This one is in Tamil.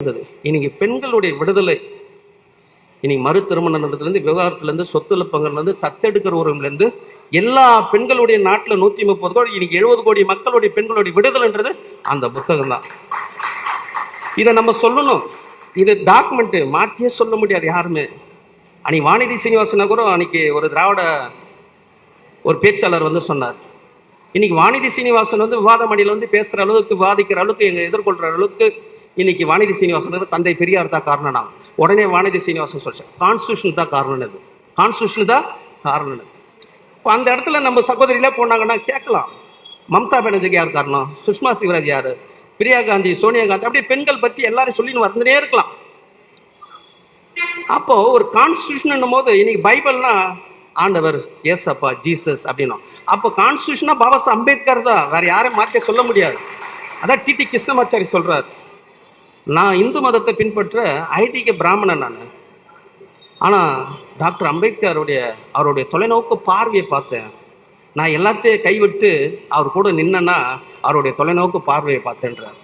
இருந்தது. இன்னைக்கு பெண்களுடைய விடுதலை இன்னைக்கு மறு திருமணத்திலிருந்து விவகாரத்திலிருந்து சொத்து இழப்பங்கள்லேருந்து தத்தெடுக்கிற உரிமையிலிருந்து எல்லா பெண்களுடைய நாட்டுல நூத்தி முப்பது கோடி இன்னைக்கு எழுபது கோடி மக்களுடைய பெண்களுடைய விடுதலைன்றது அந்த புத்தகம் தான் இதை நம்ம சொல்லணும். இது டாக்குமெண்ட் மாற்றியே சொல்ல முடியாது யாருமே. அன்னைக்கு வானதி சீனிவாசனா கூட அன்னைக்கு ஒரு திராவிட ஒரு பேச்சாளர் வந்து சொன்னார். இன்னைக்கு வானதி சீனிவாசன் வந்து விவாத மடியில் வந்து பேசுற அளவுக்கு வாதிக்கிற அளவுக்கு எங்கள் எதிர்கொள்கிற அளவுக்கு இன்னைக்கு வானதி சீனிவாசன் தந்தை பெரியார் தான் காரணம் உடனே வானதி சீனிவாசன் சொல்லிச்சேன் கான்ஸ்டியூஷன் தான் காரணம் அது. கான்ஸ்டியூஷன் தான் காரணம் இப்போ அந்த இடத்துல நம்ம சகோதரியில போனாங்கன்னா கேட்கலாம். மம்தா பானர்ஜிக்கு யார் காரணம்? சுஷ்மா சிவராஜ் யாரு? பிரியா காந்தி சோனியா காந்தி அப்படியே பெண்கள் பத்தி எல்லாரும் சொல்லின்னு வந்துனே இருக்கலாம். அப்போ ஒரு கான்ஸ்டியூஷன் போது இன்னைக்கு பைபிள்னா ஆண்டவர் எஸ் அப்பா ஜீசஸ் அப்படின்னும். அப்போ கான்ஸ்டியூஷனா பாபா சாஹ் அம்பேத்கர் தான். வேற யாரையும் மாற்ற சொல்ல முடியாது. அதான் டிடி கிருஷ்ணமாச்சாரி சொல்றாரு. நான் இந்து மதத்தை பின்பற்ற ஐதீக பிராமணன் நான். ஆனால் டாக்டர் அம்பேத்கருடைய அவருடைய தொலைநோக்கு பார்வையை பார்த்தேன். நான் எல்லாத்தையும் கைவிட்டு அவர் கூட நின்னன்னா அவருடைய தொலைநோக்கு பார்வையை பார்த்தேன்றார்.